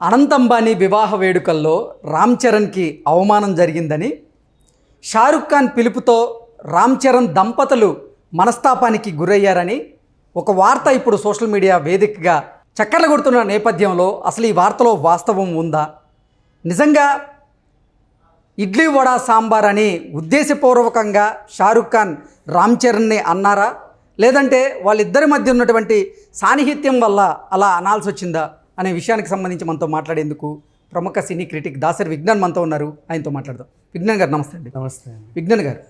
అనంత్ అంబానీ వివాహ వేడుకల్లో రామ్ చరణ్కి అవమానం జరిగిందని షారుఖ్ ఖాన్ పిలుపుతో రామ్ చరణ్ దంపతులు మనస్తాపానికి గురయ్యారని ఒక వార్త ఇప్పుడు సోషల్ మీడియా వేదికగా చక్కర్లు కొడుతున్న నేపథ్యంలో అసలు ఈ వార్తలో వాస్తవం ఉందా? నిజంగా ఇడ్లీ వడ సాంబార్ అని ఉద్దేశపూర్వకంగా షారుఖ్ ఖాన్ రామ్ చరణ్ని అన్నారా? లేదంటే వాళ్ళిద్దరి మధ్య ఉన్నటువంటి సాన్నిహిత్యం వల్ల అలా అనాల్సి వచ్చిందా అనే విషయానికి సంబంధించి మనతో మాట్లాడేందుకు ప్రముఖ సినీ క్రిటిక్ దాసరి విజ్ఞాన్ మనతో ఉన్నారు. ఆయనతో మాట్లాడదాం. విజ్ఞాన్ గారు నమస్తే అండి. నమస్తే విజ్ఞాన్ గారు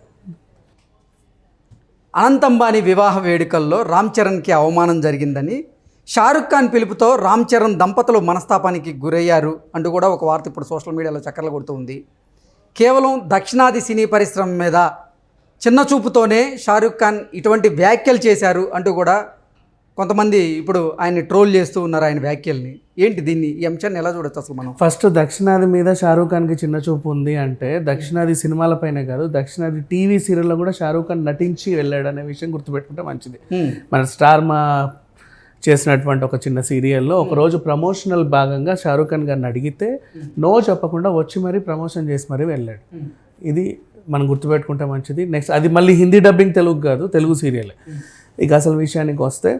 అనంత్ అంబానీ వివాహ వేడుకల్లో రామ్ చరణ్కి అవమానం జరిగిందని షారుఖ్ ఖాన్ పిలుపుతో రామ్ చరణ్ దంపతులు మనస్తాపానికి గురయ్యారు అంటూ కూడా ఒక వార్త ఇప్పుడు సోషల్ మీడియాలో చక్కర్లు కొడుతూ ఉంది. కేవలం దక్షిణాది సినీ పరిశ్రమ మీద చిన్న చూపుతోనే షారుఖ్ ఖాన్ ఇటువంటి వ్యాఖ్యలు చేశారు అంటూ కూడా కొంతమంది ఇప్పుడు ఆయన్ని ట్రోల్ చేస్తూ ఉన్నారు ఆయన వ్యాఖ్యల్ని. ఏంటి దీన్ని? ఈ అంశాన్ని ఎలా చూడొచ్చు అసలు మనం? ఫస్ట్ దక్షిణాది మీద షారూఖ్ ఖాన్కి చిన్న చూపు ఉంది అంటే దక్షిణాది సినిమాలపైనే కాదు దక్షిణాది టీవీ సీరియల్లో కూడా షారూఖ్ ఖాన్ నటించి వెళ్ళాడు అనే విషయం గుర్తుపెట్టుకుంటే మంచిది. మన స్టార్ మా చేసినటువంటి ఒక చిన్న సీరియల్లో ఒకరోజు ప్రమోషనల్ భాగంగా షారూఖ్ ఖాన్ గారిని అడిగితే నో చెప్పకుండా వచ్చి మరీ ప్రమోషన్ చేసి మరీ వెళ్ళాడు. ఇది మనం గుర్తుపెట్టుకుంటే మంచిది. నెక్స్ట్ అది మళ్ళీ హిందీ డబ్బింగ్ తెలుగు కాదు తెలుగు సీరియల్. ఇక అసలు విషయానికి వస్తే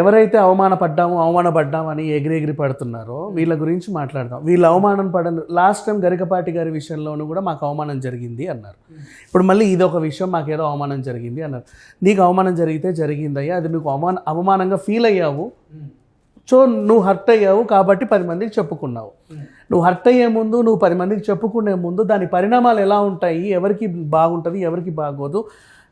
ఎవరైతే అవమానపడ్డాము అవమానపడ్డామని ఎగిరి ఎగిరి పడుతున్నారో వీళ్ళ గురించి మాట్లాడదాం. వీళ్ళు అవమానం పడను లాస్ట్ టైం గరికపాటి గారి విషయంలోనూ కూడా మాకు అవమానం జరిగింది అన్నారు. ఇప్పుడు మళ్ళీ ఇదొక విషయం విషయం మాకేదో అవమానం జరిగింది అన్నారు. నీకు అవమానం జరిగితే జరిగిందయ్యా అది నువ్వు అవమాన అవమానంగా ఫీల్ అయ్యావు. సో నువ్వు హర్ట్ అయ్యావు కాబట్టి పది మందికి చెప్పుకున్నావు. నువ్వు హర్ట్ అయ్యే ముందు నువ్వు పది మందికి చెప్పుకునే ముందు దాని పరిణామాలు ఎలా ఉంటాయి ఎవరికి బాగుంటుంది ఎవరికి బాగోదు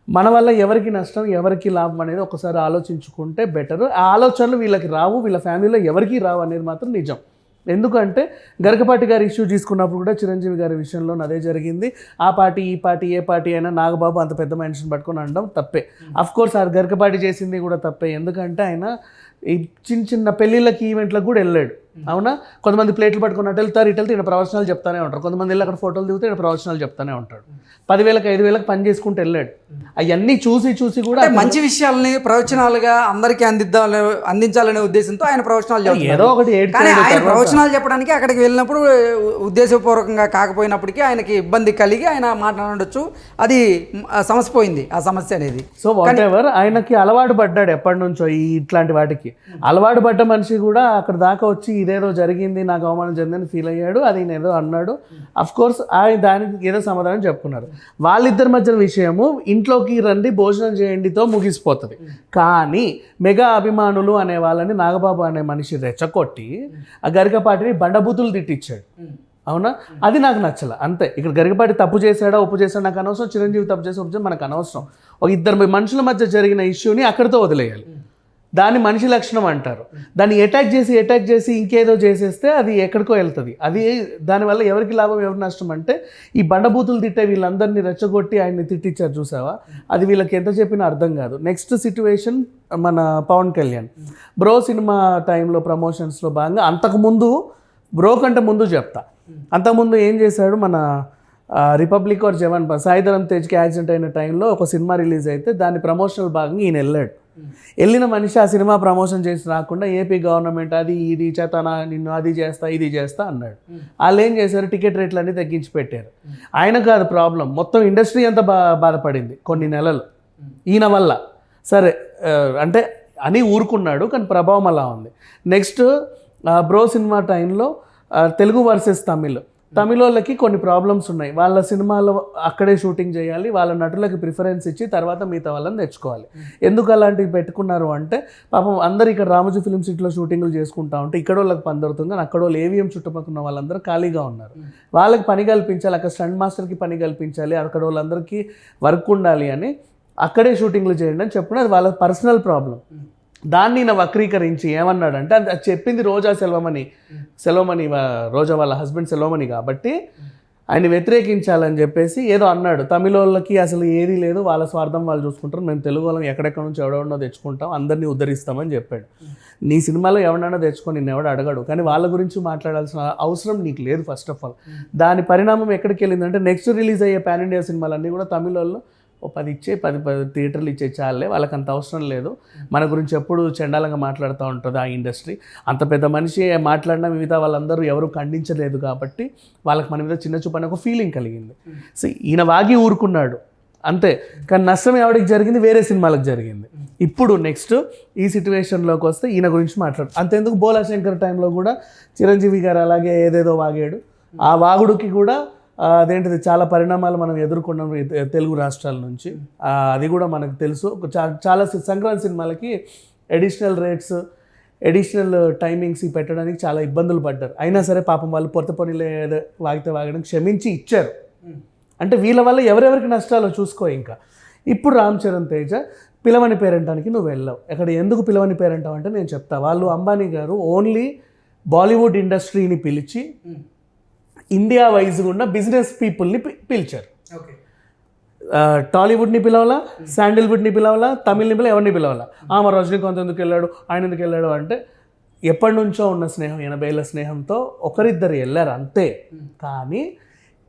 మన వల్ల ఎవరికి నష్టం ఎవరికి లాభం అనేది ఒకసారి ఆలోచించుకుంటే బెటర్ ఆ ఆలోచనలు వీళ్ళకి రావు వీళ్ళ ఫ్యామిలీలో ఎవరికి రావు అనేది మాత్రం నిజం. ఎందుకంటే గరకపాటి గారి ఇష్యూ తీసుకున్నప్పుడు కూడా చిరంజీవి గారి విషయంలో అదే జరిగింది. ఆ పార్టీ ఈ పార్టీ ఏ పార్టీ అయినా నాగబాబు అంత పెద్ద మనిషిని పట్టుకొని అనడం తప్పే. అఫ్ కోర్స్ ఆ గరకపాటి చేసింది కూడా తప్పే. ఎందుకంటే ఆయన ఈ చిన్న చిన్న పెళ్ళిళ్ళకి ఈవెంట్లకు కూడా వెళ్ళాడు. అవునా? కొంతమంది ప్లేట్లు పట్టుకుని అటు వెళ్తారు ఇటు వెళ్తే ఈయన ప్రవచనాలు చెప్తానే ఉంటారు. కొంతమంది వెళ్ళి అక్కడ ఫోటోలు దిగితే ఈయన ప్రవచనాలు చెప్తానే ఉంటాడు పదివేలకు ఐదు వేలకు పని చేసుకుంటూ వెళ్ళాడు. అవన్నీ చూసి చూసి కూడా మంచి విషయాల్ని ప్రవచనాలుగా అందరికీ అందిద్దాం అందించాలనే ఉద్దేశంతో ఆయన ప్రవచనాలు. ఏదో ఒకటి కానీ ఆయన ప్రవచనాలు చెప్పడానికి అక్కడికి వెళ్ళినప్పుడు ఉద్దేశపూర్వకంగా కాకపోయినప్పటికీ ఆయనకి ఇబ్బంది కలిగి ఆయన మాట్లాడొచ్చు అది మ్, ఆ సమస్య పోయింది ఆ సమస్య అనేది. సో వాట్ ఎవర్ ఆయనకి అలవాటు పడ్డాడు ఎప్పటి నుంచో ఇట్లాంటి వాటికి. అలవాటు పడ్డ మనిషి కూడా అక్కడ దాకా వచ్చి ఇదేదో జరిగింది నాకు అవమానం జరిగిందని ఫీల్ అయ్యాడు అది నేను ఏదో అన్నాడు. అఫ్ కోర్స్ ఆయన దానికి ఏదో సమాధానం చెప్పుకున్నారు. వాళ్ళిద్దరి మధ్య విషయము ఇంట్లోకి రండి భోజనం చేయండితో ముగిసిపోతుంది. కానీ మెగా అభిమానులు అనే వాళ్ళని నాగబాబు అనే మనిషి రెచ్చగొట్టి ఆ గరికపాటిని బండబూతులు తిట్టించాడు. అవునా? అది నాకు నచ్చల అంతే. ఇక్కడ గరికపాటి తప్పు చేశాడా ఒప్పు చేశాడా నాకు అనవసరం చిరంజీవి తప్పు చేసి ఉప్పు చేసి మనకు అనవసరం. ఒక ఇద్దరు మనుషుల మధ్య జరిగిన ఇష్యూని అక్కడితో వదిలేయాలి. దాన్ని మనిషి లక్షణం అంటారు. దాన్ని అటాక్ చేసి అటాక్ చేసి ఇంకేదో చేసేస్తే అది ఎక్కడికో వెళ్తుంది. అది దానివల్ల ఎవరికి లాభం ఎవరి నష్టం అంటే ఈ బండబూతులు తిట్టే వీళ్ళందరినీ రెచ్చగొట్టి ఆయన్ని తిట్టించారు చూసావా? అది వీళ్ళకి ఎంత చెప్పినా అర్థం కాదు. నెక్స్ట్ సిచ్యువేషన్ మన పవన్ కళ్యాణ్. బ్రో సినిమా టైంలో ప్రమోషన్స్లో భాగంగా అంతకుముందు బ్రో కంటే ముందు చెప్తా. అంతకుముందు ఏం చేశాడు మన రిపబ్లిక్ ఆర్ జవాన్ సాయిధరం తేజ్కి యాక్సిడెంట్ అయిన టైంలో ఒక సినిమా రిలీజ్ అయితే దాని ప్రమోషనల్ భాగంగా ఈయన వెళ్ళాడు. వెళ్ళిన మనిషి ఆ సినిమా ప్రమోషన్ చేసి రాకుండా ఏపీ గవర్నమెంట్ అది ఇది చేతన నిన్ను అది చేస్తా ఇది చేస్తా అన్నాడు. వాళ్ళు ఏం చేశారు? టికెట్ రేట్లు అన్ని తగ్గించి పెట్టారు. ఆయన కాదు ప్రాబ్లం. మొత్తం ఇండస్ట్రీ అంతా బా బాధపడింది కొన్ని నెలలు. ఈయన వల్ల. సరే అంటే అని ఊరుకున్నాడు కానీ ప్రభావం అలా ఉంది. నెక్స్ట్ బ్రో సినిమా టైంలో తెలుగు వర్సెస్ తమిళ్. తమిళ వాళ్ళకి కొన్ని ప్రాబ్లమ్స్ ఉన్నాయి. వాళ్ళ సినిమాలో అక్కడే షూటింగ్ చేయాలి వాళ్ళ నటులకి ప్రిఫరెన్స్ ఇచ్చి తర్వాత మిగతా వాళ్ళని తెచ్చుకోవాలి. ఎందుకు అలాంటివి పెట్టుకున్నారు అంటే పాపం అందరు ఇక్కడ రామోజీ ఫిల్మ్ సిటీలో షూటింగ్లు చేసుకుంటా ఉంటే ఇక్కడ వాళ్ళకి పని దొరుకుతుంది కానీ అక్కడ వాళ్ళు ఏవిఎం చుట్టుపక్కల ఉన్న వాళ్ళందరూ ఖాళీగా ఉన్నారు. వాళ్ళకి పని కల్పించాలి అక్కడ స్టంట్ మాస్టర్కి పని కల్పించాలి అక్కడ వాళ్ళందరికీ వర్క్ ఉండాలి అని అక్కడే షూటింగ్లు చేయండి అని చెప్పిన అది వాళ్ళ పర్సనల్ ప్రాబ్లం దాన్ని ఈయన వక్రీకరించి ఏమన్నాడంటే అది చెప్పింది రోజా సెల్వమణి. సెల్వమణి రోజా వాళ్ళ హస్బెండ్ సెల్వమణి కాబట్టి ఆయన వ్యతిరేకించాలని చెప్పేసి ఏదో అన్నాడు. తమిళోళ్ళకి అసలు ఏది లేదు. వాళ్ళ స్వార్థం వాళ్ళు చూసుకుంటారు. మేము తెలుగు వాళ్ళం. ఎక్కడెక్కడ నుంచి ఎవడెవడో తెచ్చుకుంటాం. అందరినీ ఉద్ధరిస్తామని చెప్పాడు. నీ సినిమాలో ఎవడన్నా తెచ్చుకొని నిన్ను ఎవడు అడగడు. కానీ వాళ్ళ గురించి మాట్లాడాల్సిన అవసరం నీకు లేదు ఫస్ట్ ఆఫ్ ఆల్ దాని పరిణామం ఎక్కడికి వెళ్ళిందంటే నెక్స్ట్ రిలీజ్ అయ్యే పాన్ ఇండియా సినిమాలన్నీ కూడా తమిళ వాళ్ళు ఓ పది ఇచ్చే పది పది థియేటర్లు ఇచ్చే చాలే వాళ్ళకి అంత అవసరం లేదు. మన గురించి ఎప్పుడు చండాలంగా మాట్లాడుతూ ఉంటుంది ఆ ఇండస్ట్రీ. అంత పెద్ద మనిషి మాట్లాడినా మిగతా వాళ్ళందరూ ఎవరు ఖండించలేదు కాబట్టి వాళ్ళకి మన మీద చిన్న చూపు అనే ఒక ఫీలింగ్ కలిగింది. సో ఈయన వాగి ఊరుకున్నాడు. అంతే. కానీ నష్టం ఎవరికి జరిగింది? వేరే సినిమాలకు జరిగింది. ఇప్పుడు నెక్స్ట్ ఈ సిచ్యువేషన్లోకి వస్తే ఈయన గురించి మాట్లాడు అంతెందుకు బోలా శంకర్ టైంలో కూడా చిరంజీవి గారు అలాగే ఏదేదో వాగాడు. ఆ వాగుడుకి కూడా అదేంటిది చాలా పరిణామాలు మనం ఎదుర్కొన్నాం తెలుగు రాష్ట్రాల నుంచి. అది కూడా మనకు తెలుసు. చాలా సంక్రాంతి సినిమాలకి ఎడిషనల్ రేట్స్ ఎడిషనల్ టైమింగ్స్ పెట్టడానికి చాలా ఇబ్బందులు పడ్డారు. అయినా సరే పాపం వాళ్ళు పొరత పని ఏదో వాగితే వాగడం క్షమించి ఇచ్చారు. అంటే వీళ్ళ వల్ల ఎవరెవరికి నష్టాలో చూసుకో ఇంకా. ఇప్పుడు రామ్ చరణ్ తేజ పిలవని పేరెంటానికి నువ్వు వెళ్ళావు. ఇక్కడ ఎందుకు పిలవని పేరెంటావు అంటే నేను చెప్తా. వాళ్ళు అంబానీ గారు ఓన్లీ బాలీవుడ్ ఇండస్ట్రీని పిలిచి ఇండియా వైజ్గా ఉన్న బిజినెస్ పీపుల్ని పిలిచారు. టాలీవుడ్ని పిలవాలా శాండిల్వుడ్ని పిలవాలా తమిళ్ని పిలవ ఎవరిని పిలవాలా? ఆ మరి రజనీకాంత్ ఎందుకు వెళ్ళాడు? ఆయన ఎందుకు వెళ్ళాడు అంటే ఎప్పటి నుంచో ఉన్న స్నేహం ఎనభైల స్నేహంతో ఒకరిద్దరు వెళ్ళారు అంతే. కానీ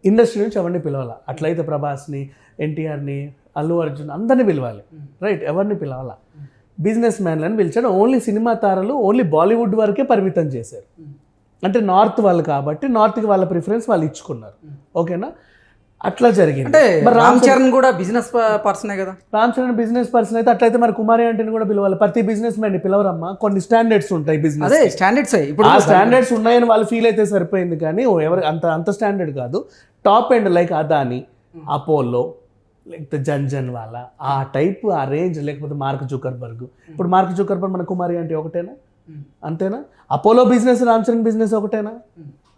ఇండస్ట్రీ నుంచి ఎవరిని పిలవాలా? అట్లయితే ప్రభాస్ని ఎన్టీఆర్ని అల్లు అర్జున్ అందరిని పిలవాలి. రైట్ ఎవరిని పిలవాలా? బిజినెస్ మ్యాన్లను పిలిచాడు ఓన్లీ సినిమా తారలు ఓన్లీ బాలీవుడ్ వరకే పరిమితం చేశారు. అంటే నార్త్ వాళ్ళు కాబట్టి నార్త్కి వాళ్ళ ప్రిఫరెన్స్ వాళ్ళు ఇచ్చుకున్నారు. ఓకేనా? అట్లా జరిగింది. అంటే రామ్ చరణ్ కూడా బిజినెస్ పర్సనే కదా? రామ్ చరణ్ బిజినెస్ పర్సన్ అయితే అట్లయితే మరి కుమారి ఆంటీని కూడా పిలవాలి. ప్రతి బిజినెస్ మ్యాన్ పిలవరమ్మా. కొన్ని స్టాండర్డ్స్ ఉంటాయి బిజినెస్ అదే స్టాండర్డ్స్ ఇప్పుడు ఆ స్టాండర్డ్స్ ఉన్నాయని వాళ్ళు ఫీల్ అయితే సరిపోయింది కానీ ఎవరు అంత అంత స్టాండర్డ్ కాదు. Top end like Adani Apollo లేకపోతే జన్జన్ వాళ్ళ ఆ టైప్ ఆ రేంజ్ లేకపోతే మార్క్ జూకర్బర్గ్ ఇప్పుడు మార్క్ జూకర్బర్గ్ మన కుమారి అంటే ఒకటేనా? అంతేనా? Apollo business Ram Charan business ఒకటేనా?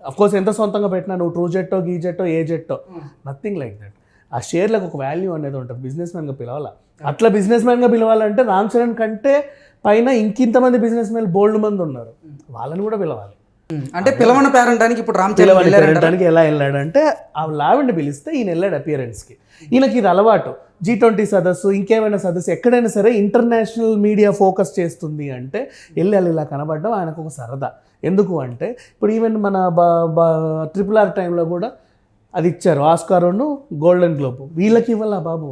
అఫ్ కోర్స్ ఎంత సొంతంగా పెట్టినా నువ్వు ట్రూ జెట్టో గీ జెట్టో ఏ జెట్టో. నథింగ్ లైక్ దట్ ఆ షేర్లకు ఒక వాల్యూ అనేది ఉంటుంది. బిజినెస్ మ్యాన్గా పిలవాలా? అట్లా బిజినెస్ మ్యాన్గా పిలవాలంటే రామ్ చరణ్ కంటే పైన ఇంకింతమంది బిజినెస్ మ్యాన్ బోల్డ్ మంది ఉన్నారు. వాళ్ళని కూడా పిలవాలి. అంటే పిలవని పేరెంటానికి ఇప్పుడు రామ్ చరణ్ పిలవని వెళ్ళారంట పేరెంటానికి ఎలా వెళ్ళాడంటే ఆ లావిడ్ని పిలిస్తే ఈయన వెళ్ళాడు అపియరెన్స్కి ఈయనకి ఇది అలవాటు. జీ ట్వంటీ సదస్సు ఇంకేమైనా సదస్సు ఎక్కడైనా సరే ఇంటర్నేషనల్ మీడియా ఫోకస్ చేస్తుంది అంటే వెళ్ళి ఇలా కనబడడం ఆయనకు ఒక సరదా. ఎందుకు అంటే ఇప్పుడు ఈవెన్ మన ట్రిపుల్ ఆర్ టైంలో కూడా అది ఇచ్చారు. ఆస్కారును గోల్డెన్ గ్లోబ్ వీళ్ళకి ఇవ్వాల బాబు?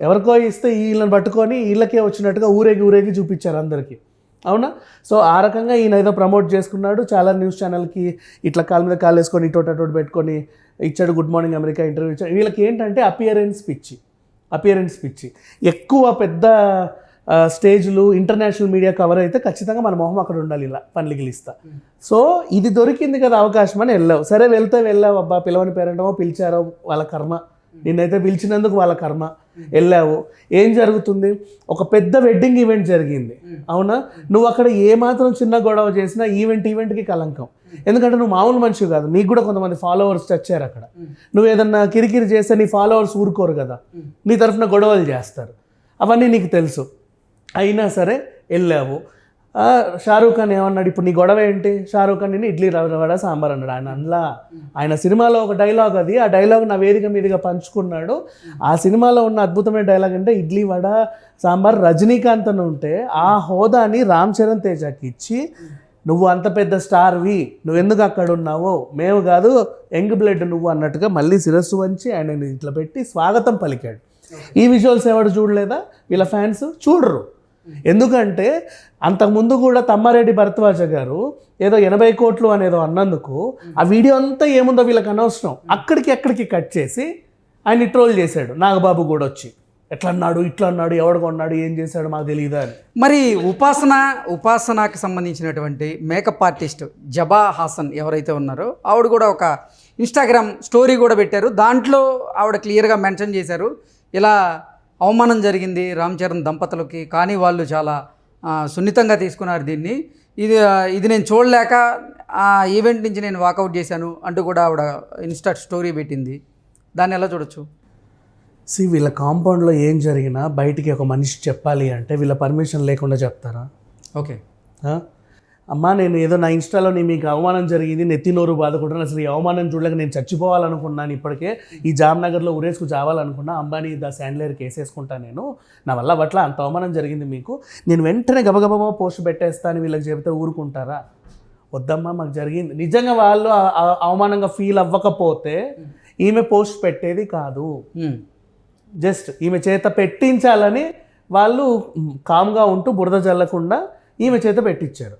ఎవరికో ఇస్తే వీళ్ళని పట్టుకొని వీళ్ళకే వచ్చినట్టుగా ఊరేగి ఊరేగి చూపించారు అందరికీ. అవునా? సో ఆ రకంగా ఈయన ఏదో ప్రమోట్ చేసుకున్నాడు. చాలా న్యూస్ ఛానల్కి ఇట్లా కాళ్ళ మీద కాలు వేసుకొని ఇటోటి అటోటి పెట్టుకొని ఇచ్చాడు. గుడ్ మార్నింగ్ అమెరికా ఇంటర్వ్యూ ఇచ్చాడు. వీళ్ళకి ఏంటంటే అపియరెన్స్ పిచ్చి అపియరెన్స్ పిచ్చి. ఎక్కువ పెద్ద స్టేజ్లు ఇంటర్నేషనల్ మీడియా కవర్ అయితే ఖచ్చితంగా మన మొహం అక్కడ ఉండాలి ఇలా పనులు గిలిస్తా సో ఇది దొరికింది కదా అవకాశం అని వెళ్ళావు. సరే వెళ్తే వెళ్ళావు అబ్బా పిలవని పేరెంటమో పిలిచారో వాళ్ళ కర్మ. నిన్నైతే పిలిచినందుకు వాళ్ళ కర్మ. వెళ్ళావు. ఏం జరుగుతుంది? ఒక పెద్ద వెడ్డింగ్ ఈవెంట్ జరిగింది. అవునా? నువ్వు అక్కడ ఏ మాత్రం చిన్న గొడవ చేసినా ఈవెంట్ ఈవెంట్కి కలంకం. ఎందుకంటే నువ్వు మామూలు మనిషి కాదు. నీకు కూడా కొంతమంది ఫాలోవర్స్ వచ్చారు అక్కడ. నువ్వు ఏదన్నా కిరికిరి చేస్తే నీ ఫాలోవర్స్ ఊరుకోరు కదా. నీ తరఫున గొడవలు చేస్తారు. అవన్నీ నీకు తెలుసు. అయినా సరే వెళ్ళావు. షారూఖ్ ఖాన్ ఏమన్నాడు? ఇప్పుడు నీ గొడవ ఏంటి? షారూఖ్ ఖాన్ నేను ఇడ్లీ రవ్వ వడ సాంబార్ అన్నాడు. ఆయన అందులో ఆయన సినిమాలో ఒక డైలాగ్ అది. ఆ డైలాగ్ నా వేదిక మీదుగా పంచుకున్నాడు. ఆ సినిమాలో ఉన్న అద్భుతమైన డైలాగ్ అంటే ఇడ్లీ వడ సాంబార్ రజనీకాంత్ అని ఉంటే ఆ హోదాని రామ్ చరణ్ తేజకి ఇచ్చి నువ్వు అంత పెద్ద స్టార్వి నువ్వు ఎందుకు అక్కడ ఉన్నావు? మేము కాదు యంగ్ బ్లడ్ నువ్వు అన్నట్టుగా మళ్ళీ శిరస్సు వంచి ఆయన ఇట్లా పెట్టి స్వాగతం పలికాడు. ఈ విజువల్స్ ఎవడు చూడలేదా? వీళ్ళ ఫ్యాన్స్ చూడరు. ఎందుకంటే అంతకుముందు కూడా తమ్మారెడ్డి భరద్వాజ గారు ఏదో ఎనభై కోట్లు అనేదో అన్నందుకు ఆ వీడియో అంతా ఏముందో వీళ్ళకి అనవసరం. అక్కడికి ఎక్కడికి కట్ చేసి ఆయన ట్రోల్ చేశాడు. నాగబాబు కూడా వచ్చి. ఎట్లా అన్నాడు ఇట్లా అన్నాడు ఎవడు కొన్నాడు ఏం చేశాడు మాకు తెలియదు అని. మరి ఉపాసన ఉపాసనకి సంబంధించినటువంటి మేకప్ ఆర్టిస్ట్ జబా హాసన్ ఎవరైతే ఉన్నారో ఆవిడ కూడా ఒక ఇన్స్టాగ్రామ్ స్టోరీ కూడా పెట్టారు. దాంట్లో ఆవిడ క్లియర్గా మెన్షన్ చేశారు. ఇలా అవమానం జరిగింది రామ్ చరణ్ దంపతులకి కానీ వాళ్ళు చాలా సున్నితంగా తీసుకున్నారు దీన్ని. ఇది ఇది నేను చూడలేక ఆ ఈవెంట్ నుంచి నేను వాకౌట్ చేశాను అంటూ కూడా ఆవిడ ఇన్స్టా స్టోరీ పెట్టింది. దాన్ని ఎలా చూడొచ్చు? సి వీళ్ళ కాంపౌండ్లో ఏం జరిగినా బయటికి ఒక మనిషి చెప్పాలి అంటే వీళ్ళ పర్మిషన్ లేకుండా చెప్తారా? ఓకే? అమ్మా నేను ఏదో నా ఇన్స్టాలో నీ మీకు అవమానం జరిగింది నెత్తి నోరు బాధకుంటున్నాను అసలు ఈ అవమానం చూడలేక నేను చచ్చిపోవాలనుకున్నాను ఇప్పటికే ఈ జామ్నగర్లో ఉరేసుకు చావాలనుకున్నా అంబానీ ద శాండ్లేర్కి వేసేసుకుంటా నేను. నా వల్ల అట్లా అంత అవమానం జరిగింది మీకు? నేను వెంటనే గబగబా పోస్ట్ పెట్టేస్తాను వీళ్ళకి చెబితే ఊరుకుంటారా? వద్దమ్మా మాకు జరిగింది. నిజంగా వాళ్ళు అవమానంగా ఫీల్ అవ్వకపోతే ఈమె పోస్ట్ పెట్టేది కాదు. జస్ట్ ఈమె చేత పెట్టించాలని వాళ్ళు కామ్గా ఉంటూ బురద జల్లకుండా ఈమె చేత పెట్టించారు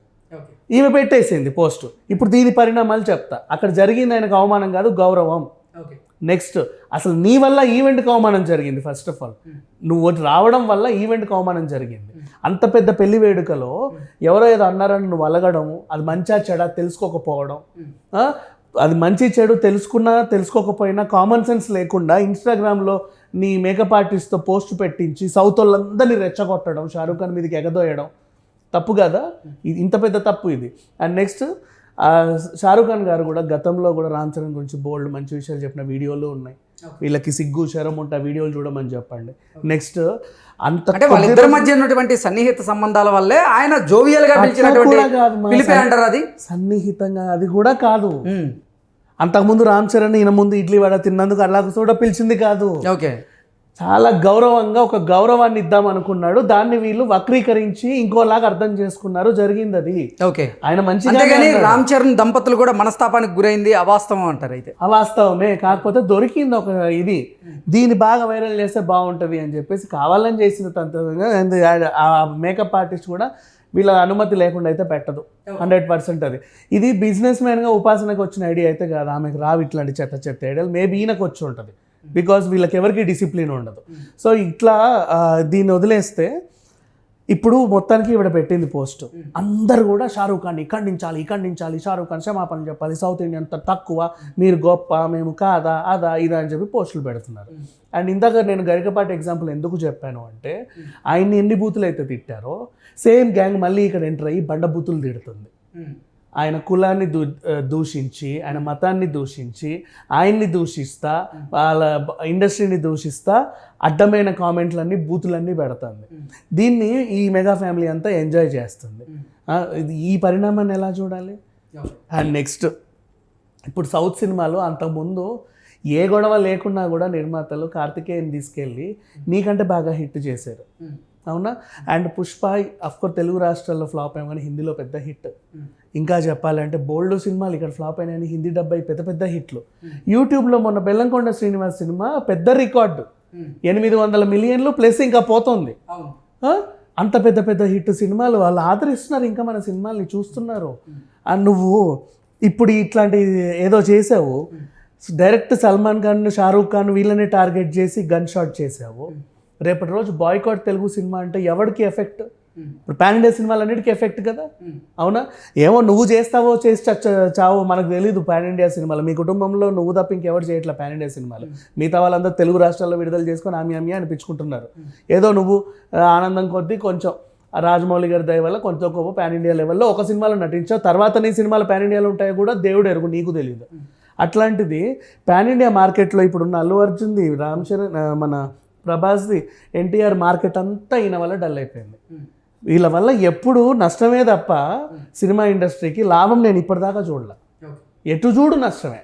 ఈమె పెట్టేసింది పోస్ట్. ఇప్పుడు దీని పరిణామాలు చెప్తా. అక్కడ జరిగింది ఆయనకు అవమానం కాదు గౌరవం. నెక్స్ట్ అసలు నీ వల్ల ఈవెంట్కి అవమానం జరిగింది ఫస్ట్ ఆఫ్ ఆల్ నువ్వు రావడం వల్ల ఈవెంట్కి అవమానం జరిగింది. అంత పెద్ద పెళ్ళి వేడుకలో ఎవరో ఏదో అన్నారని నువ్వు అలగడం అది మంచా చెడా తెలుసుకోకపోవడం? అది మంచి చెడు తెలుసుకున్నా తెలుసుకోకపోయినా కామన్ సెన్స్ లేకుండా ఇన్స్టాగ్రామ్లో నీ మేకప్ ఆర్టిస్ట్తో పోస్ట్ పెట్టించి సౌత్ వాళ్ళందరినీ రెచ్చగొట్టడం షారూఖ్ ఖాన్ మీదకి ఎగదోయడం తప్పు కదా? ఇది ఇంత పెద్ద తప్పు ఇది. అండ్ నెక్స్ట్ షారూఖ్ ఖాన్ గారు కూడా గతంలో కూడా రామ్ చరణ్ గురించి బోల్డ్ మంచి విషయాలు చెప్పిన వీడియోలు ఉన్నాయి. వీళ్ళకి సిగ్గు శరం ఉంటే ఆ వీడియోలు చూడమని చెప్పండి. నెక్స్ట్ అంత అంటే వాళ్ళిద్దరి మధ్య ఉన్నటువంటి సన్నిహిత సంబంధాల వల్లే ఆయన జోవియల్గా పిలిచినటువంటి అంటారు అది? సన్నిహితంగా అది కూడా కాదు. అంతకుముందు రామ్ చరణ్ ఈయన ముందు ఇడ్లీ వడ తిన్నందుకు అలా కూడా పిలిచింది కాదు. ఓకే. చాలా గౌరవంగా ఒక గౌరవాన్ని ఇద్దాం అనుకున్నాడు. దాన్ని వీళ్ళు వక్రీకరించి ఇంకోలాగా అర్థం చేసుకున్నారు. జరిగింది అది. ఓకే. ఆయన మంచిగా అంతేగాని రామ్ చరణ్ దంపతులు కూడా మనస్తాపానికి గురైంది అవాస్తవం అంటారు అయితే. అవాస్తవమే. కాకపోతే దొరికింది ఒక ఇది. దీన్ని బాగా వైరల్ చేస్తే బాగుంటుంది అని చెప్పేసి కావాలని చేసిన తంత్రంగా and ఆ మేకప్ ఆర్టిస్ట్ కూడా వీళ్ళ అనుమతి లేకుండా అయితే పెట్టదు. హండ్రెడ్ పర్సెంట్ అది. ఇది బిజినెస్ మ్యాన్గా ఉపాసనకు వచ్చిన ఐడియా అయితే కాదు. ఆమెకు రావు ఇట్లాంటి చెత్త చెత్త ఐడియాలు మేబీ ఈయనకు వచ్చి ఉంటుంది. బికాజ్ వీళ్ళకి ఎవరికి డిసిప్లిన్ ఉండదు. సో ఇట్లా దీన్ని వదిలేస్తే ఇప్పుడు మొత్తానికి ఈవిడ పెట్టింది పోస్ట్ అందరు కూడా షారూఖ్ ఖాన్ని ఖండించాలి ఖండించాలి షారూఖ్ ఖాన్ క్షమాపణ చెప్పాలి సౌత్ ఇండియన్ అంత తక్కువ మీరు గొప్ప మేము కాదా అదా ఇదా అని చెప్పి పోస్టులు పెడుతున్నారు. అండ్ ఇందాక నేను గరికపాటి ఎగ్జాంపుల్ ఎందుకు చెప్పాను అంటే ఆయన్ని ఎన్ని బూతులు అయితే తిట్టారో సేమ్ గ్యాంగ్ మళ్ళీ ఇక్కడ ఎంటర్ అయ్యి బండ బూతులు తిడుతుంది. Hmm. ఆయన కులాన్ని దూ దూషించి ఆయన మతాన్ని దూషించి ఆయన్ని దూషిస్తా వాళ్ళ ఇండస్ట్రీని దూషిస్తా అడ్డమైన కామెంట్లన్నీ బూతులన్నీ పెడుతుంది. దీన్ని ఈ మెగా ఫ్యామిలీ అంతా ఎంజాయ్ చేస్తుంది. ఈ పరిణామాన్ని ఎలా చూడాలి? అండ్ నెక్స్ట్ ఇప్పుడు సౌత్ సినిమాలో అంతకుముందు ఏ గొడవ లేకున్నా కూడా నిర్మాతలు కార్తికేయన్ తీసుకెళ్ళి నీకంటే బాగా హిట్ చేశారు. అవునా? అండ్ పుష్ప కోర్స్ తెలుగు రాష్ట్రాల్లో ఫ్లాప్ అయ్యాం కానీ హిందీలో పెద్ద హిట్. ఇంకా చెప్పాలంటే బోల్డ్ సినిమాలు ఇక్కడ ఫ్లాప్ అయినాయని హిందీ డబ్బై పెద్ద పెద్ద హిట్లు. యూట్యూబ్లో మొన్న బెల్లంకొండ శ్రీనివాస్ సినిమా పెద్ద రికార్డు. ఎనిమిది వందల మిలియన్లు ప్లస్ ఇంకా పోతుంది? అంత పెద్ద పెద్ద హిట్ సినిమాలు వాళ్ళు ఆదరిస్తున్నారు ఇంకా మన సినిమాల్ని చూస్తున్నారు. అండ్ నువ్వు ఇప్పుడు ఇట్లాంటి ఏదో చేసావు. డైరెక్ట్ సల్మాన్ ఖాన్ షారూఖ్ ఖాన్ వీళ్ళని టార్గెట్ చేసి గన్ షాట్ చేసావు. రేపటి రోజు బాయ్కాట్ తెలుగు సినిమా అంటే ఎవరికి ఎఫెక్ట్? ఇప్పుడు పాన్ ఇండియా సినిమాలన్నిటికీ ఎఫెక్ట్ కదా? అవునా? ఏమో నువ్వు చేస్తావో చేసి చావో మనకు తెలియదు పాన్ ఇండియా సినిమాలు. మీ కుటుంబంలో నువ్వు తప్ప ఇంకెవరు చేయట్లే పాన్ ఇండియా సినిమాలు. మిగతా వాళ్ళందరూ తెలుగు రాష్ట్రాల్లో విడుదల చేసుకొని ఆమె ఆమె అనిపించుకుంటున్నారు. ఏదో నువ్వు ఆనందం కొద్దీ కొంచెం రాజమౌళి గారి దయ వల్ల కొంచెం గొప్ప పాన్ ఇండియా లెవెల్లో ఒక సినిమాలో నటించావు. తర్వాత నీ సినిమాలు పాన్ ఇండియాలో ఉంటాయో కూడా దేవుడు ఎరుగు నీకు తెలియదు అట్లాంటిది పాన్ ఇండియా మార్కెట్లో ఇప్పుడున్న అల్లు అర్జున్ది రామ్ చరణ్ మన ప్రభాస్ది ఎన్టీఆర్ మార్కెట్ అంతా ఈయన వల్ల డల్ అయిపోయింది. వీళ్ళ వల్ల ఎప్పుడు నష్టమే తప్ప సినిమా ఇండస్ట్రీకి లాభం నేను ఇప్పటిదాకా చూడలే. ఎటు చూడు నష్టమే.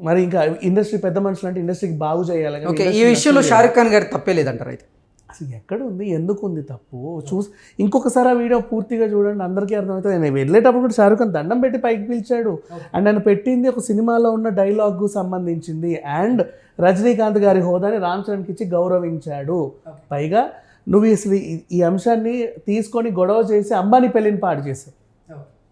మరి ఇంకా ఇండస్ట్రీ పెద్ద మనుషులు అంటే ఇండస్ట్రీకి బాగు చేయాలి. ఈ విషయంలో షారుఖ్ ఖాన్ గారి తప్పే లేదంటారు అయితే? అసలు ఎక్కడ ఉంది ఎందుకు ఉంది తప్పు? చూసి ఇంకొకసారి ఆ వీడియో పూర్తిగా చూడండి అందరికీ అర్థమవుతుంది. నేను వెళ్ళేటప్పుడు కూడా షారుఖ్ ఖాన్ దండం పెట్టి పైకి పిలిచాడు. అండ్ ఆయన పెట్టింది ఒక సినిమాలో ఉన్న డైలాగ్ సంబంధించింది. అండ్ రజనీకాంత్ గారి హోదాని రామ్ చరణ్కి ఇచ్చి గౌరవించాడు. పైగా నువ్వు అసలు ఈ- ఈ అంశాన్ని తీసుకొని గొడవ చేసి అంబానీ పెళ్ళిని పాడు చేసావు.